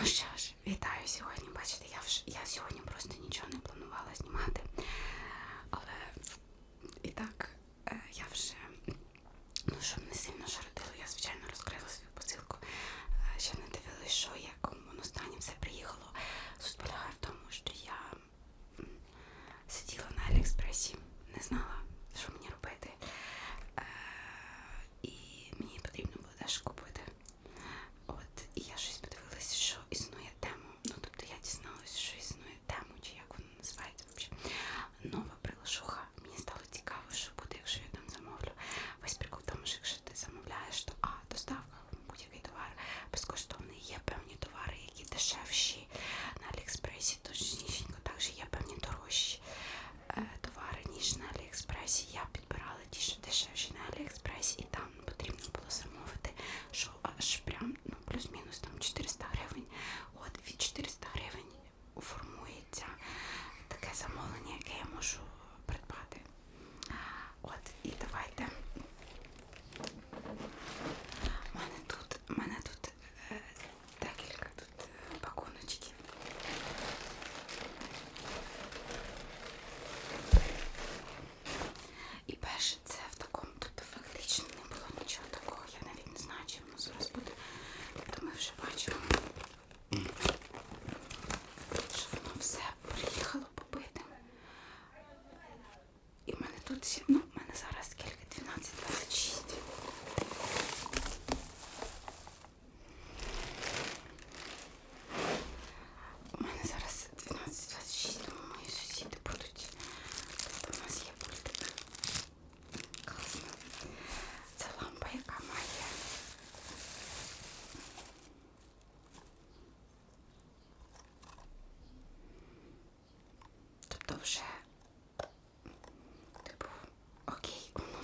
Ну що ж, вітаю сьогодні. Бачите, я вже я сьогодні просто нічого не планувала знімати.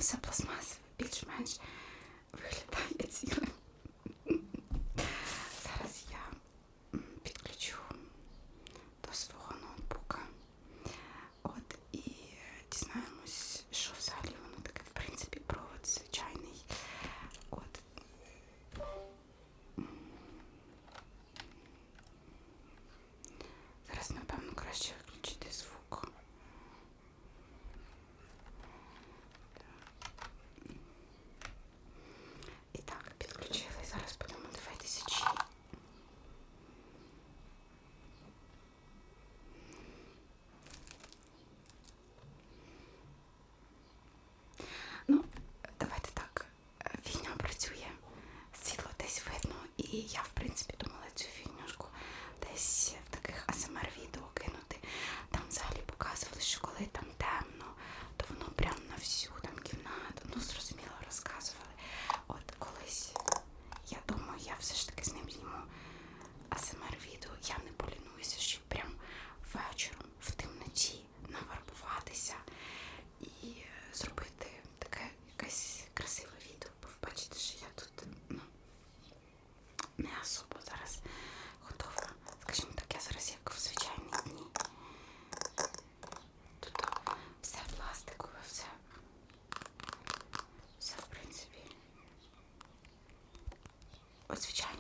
все пластмас. освічає.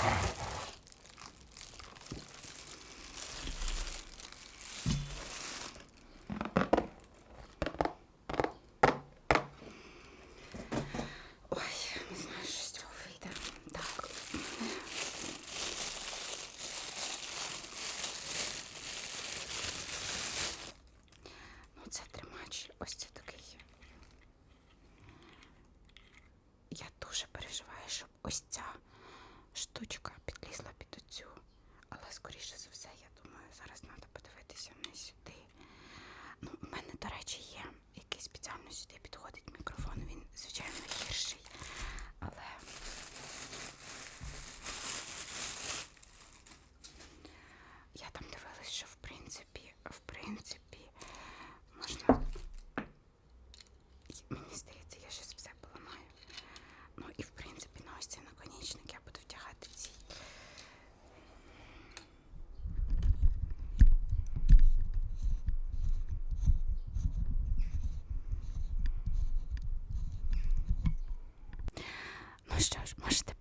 Ah. Ну що ж, можете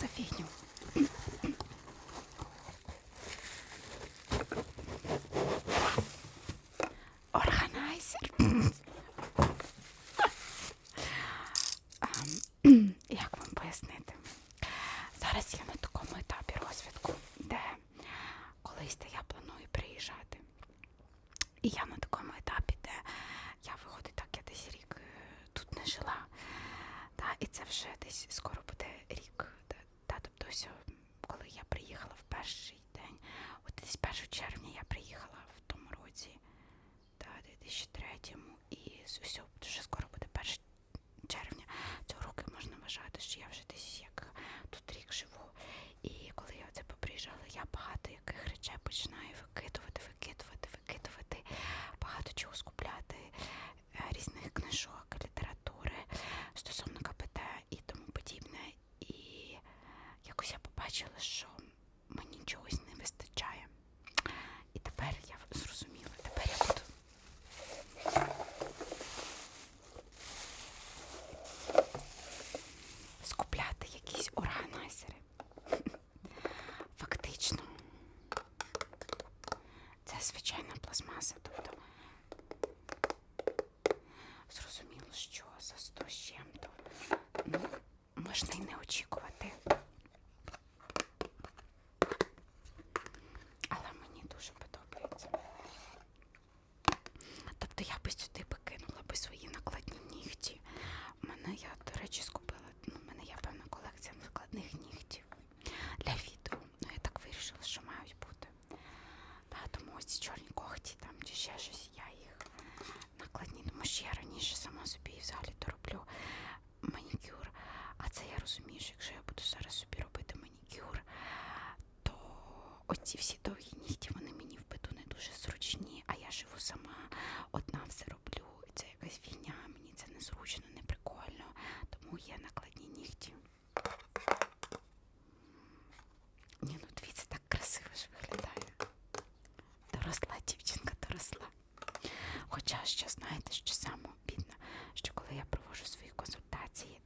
за фігню. Органайзер. Як вам пояснити? Зараз я на такому етапі розвідку, де колись я планую приїжджати. І я на такому етапі, де я виходить так, я десь рік е, тут не жила. Та, І це вже десь скоро буде рік дідусь, коли я приїхала в перший день, от десь 1 червня я приїхала в тому році, та 2003-му, і все, дуже скоро буде 1 червня. Цього року можна вважати, що я вже десь як тут рік живу. І коли я оце поприїжджала, я багато яких речей починаю викидувати, викидувати, викидувати. бачили, що. Оці всі довгі нігті, вони мені в не дуже зручні, а я живу сама, одна все роблю. Це якась фігня, мені це незручно, не прикольно. Тому є накладні нігті. Ні, ну дивіться, так красиво ж виглядає. Доросла дівчинка, доросла. Хоча ще знаєте, що саме обідно, що коли я проводжу свої консультації,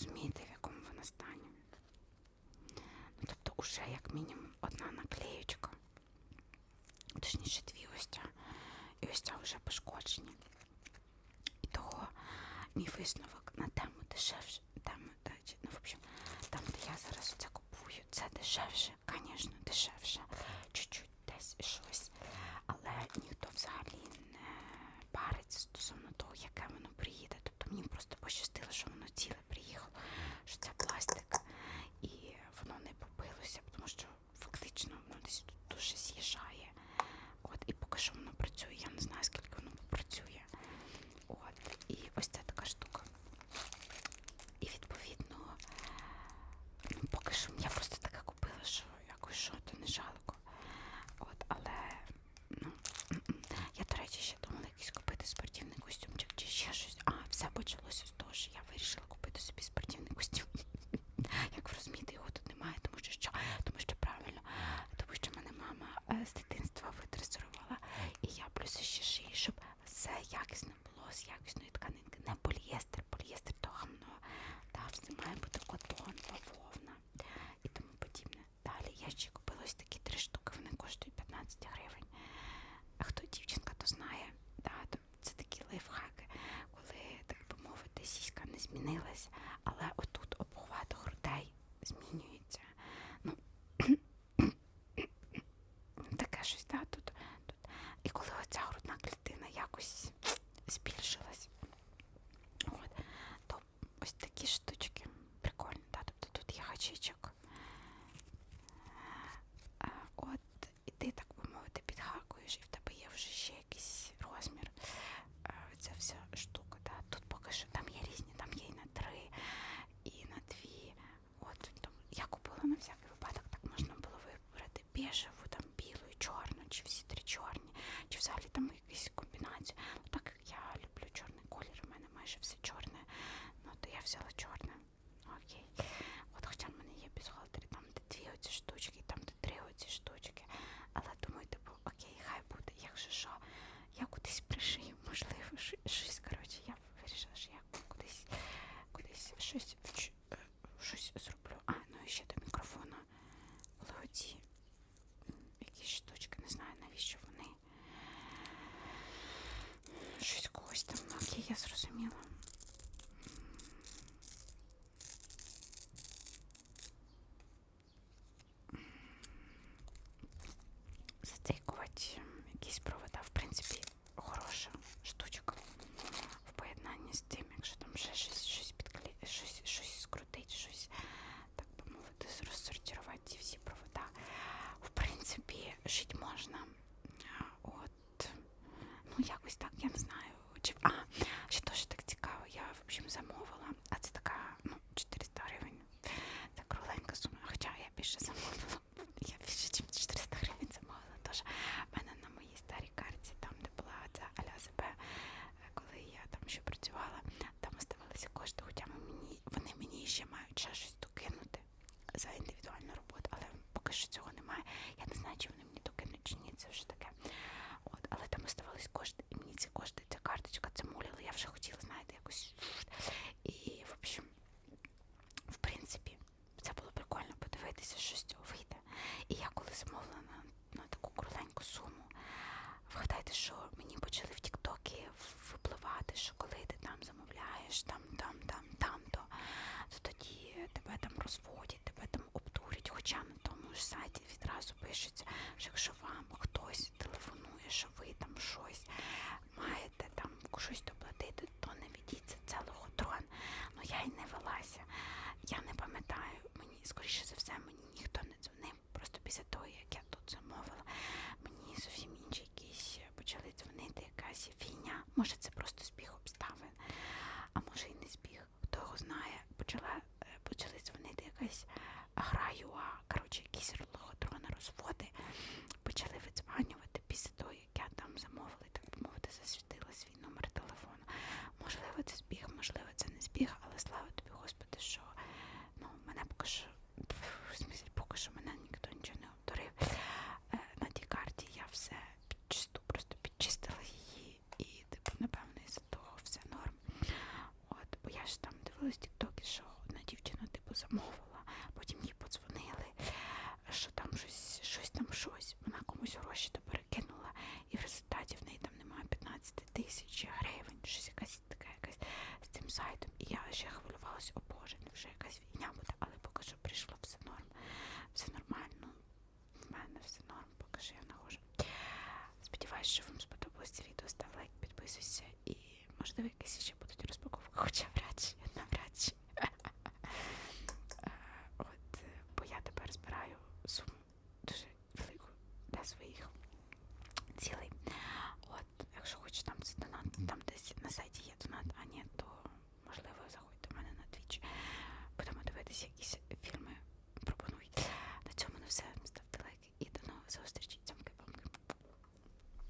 розумієте, в якому вона стані. Ну, тобто, уже як мінімум одна наклеючка. Точніше, дві ось ця. І ось ця вже пошкоджені. І того мій висновок на тему дешевше. Тему, ну, в общем, там, де я зараз це купую, це дешевше, звісно, дешевше. Чуть-чуть десь щось. Але ніхто взагалі не париться стосовно того, яке воно приїде. Тобто мені просто пощастило, що воно ціле приїхало, що це пластик. І воно не побилося, тому що фактично воно десь тут дуже з'їжджає. От, і поки що воно працює. Я не знаю, скільки воно попрацює. От, і ось це така штука. І відповідно, ну, поки що я просто таке купила, що якось що, то не жалко. От, але ну, м-м. я, до речі, ще думала якийсь купити спортивний костюмчик чи ще щось. А, все почалося з того, що я вирішила купити собі спортивний костюм. Як ви розумієте, його тут немає, тому що що? Тому що правильно, тому що мене мама е, з дитинства видресирувала, і я плюс ще шию, щоб все якісно було з якісної тканинки, не полієстер, полієстер то гамно. Та все має бути котон, бавовна і тому подібне. Далі я ще купила такі три штуки, вони коштують 15 гривень. А хто дівчинка, то знає. Да, це такі лайфхаки, коли, так би мовити, сіська не змінилась, дачечок. Е, от, і ти, так би мовити, підхакуєш, і в тебе є вже ще якийсь розмір. Е, ця вся штука. Да? Тут поки що там є різні, там є і на три, і на дві. От, тому Я купила на всякий випадок, так можна було вибрати біжеву, там білу, і чорну, чи всі три чорні, чи взагалі там якісь комбінації. Ну, Так як я люблю чорний колір, у мене майже все чорне, ну то я взяла чорне. За індивідуальну роботу, але поки що цього немає. Я не знаю, чи вони мені докинуть, чи ні, це вже таке. От, але там оставались кошти, і мені ці кошти, ця карточка, це муляла. Я вже хотіла, знаєте, якось. І, в общем, в принципі, це було прикольно подивитися, що з цього вийде. І я коли замовила на, на таку кругленьку суму, вгадайте, що мені почали в Тіктокі випливати, що коли ти там замовляєш, там, там, там, там, то, то тоді тебе там розводять, тебе там обдурять. Хоча на тому ж сайті відразу пишеться, що якщо вам хтось телефонує, що ви там щось маєте там щось доплатити, то не ведіться це лохотрон. Ну я й не велася. Я не пам'ятаю, мені скоріше за все, мені ніхто не дзвонив. Просто після того, як я тут замовила, мені зовсім інші якісь почали дзвонити, якась фігня. Може, це просто збіг обставин, а може і не збіг. Хто його знає, почала, е, почали дзвонити якась граю, а коротше, якісь лохотрони розводи. Почали видзванювати після того, як я там замовила, і, так би мовити, засвітила свій номер телефону. Можливо, це збіг, можливо, це не збіг, але слава тобі, Господи, що ну, мене поки що, в смислі, поки що мене ніхто нічого не обдурив. Е, На тій карті я все підчисту, просто підчистила її, і, типу, напевно, із-за того все норм. От, бо я ж там дивилась в що одна дівчина, типу, замовила, потім їй подзвонили, що там щось, щось там щось. Вона комусь гроші то перекинула, і в результаті в неї там немає 15 тисяч гривень, щось якась така якась з цим сайтом. І я ще хвилювалася, о Боже, невже якась війня буде, але поки що прийшло все норм, все нормально. В мене все норм, поки що я нахожу. Сподіваюсь, що вам сподобалось це відео. Став лайк, підписуйся і можливо якесь ще на сайті є донат, а ні, то можливо заходьте в мене на Twitch. Будемо дивитися якісь